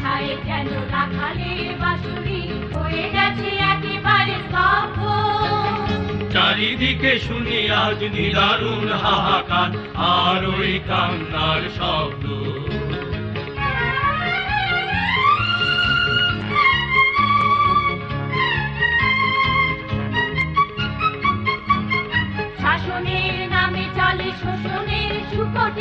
ছায়ে হয়ে গেছে একেবারে স্তব্ধ চারিদিকে শুনি আজ নিদারুণ হাহাকার আর ওই কান্নার শব্দ। শাসনের নামে চলে শোষণের সুকটির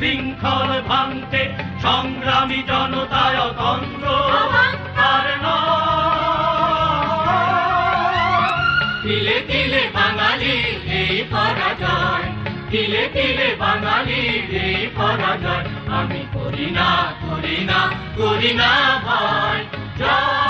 শৃঙ্খল ভাঙতে সংগ্রামী জনতায় তন্ত্র আর নয়। তিলে তিলে বাঙালি এই পরাজয়। তিলে তিলে বাঙালি এই পরাজয়। আমি করি না করি না করি না ভয় জয়।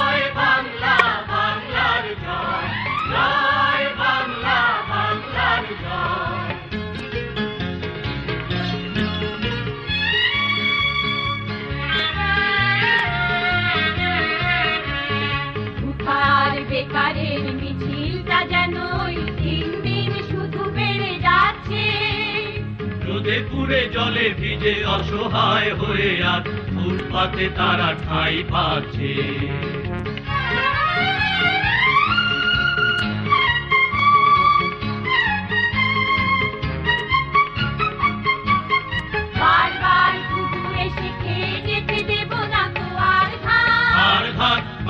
পুড়ে জলে ভিজে অসহায় হয়ে আর ফুটপাতে তারা ঠাঁই পাচ্ছে।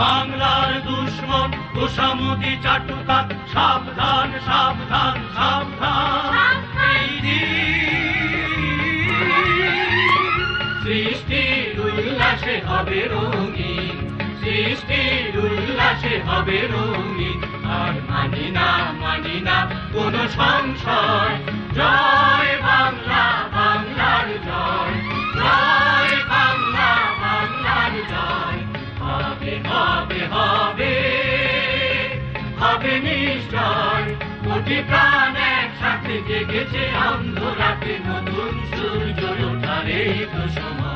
বাংলার দুশ্মন চাটুকার। সাবধান সাবধান সাবধান। এই হবে রঙিন সৃষ্টির উল্লাসে হবে রঙিন আর মানি না মানি না কোন সংশয়। জয় বাংলা, বাংলার জয়। জয় বাংলা, বাংলার জয়। হবে হবে হবে। হবে নিশ্চয়। কোটি প্রাণ একসাথে জেগেছে নতুন সূর্য ওঠার তো সময়।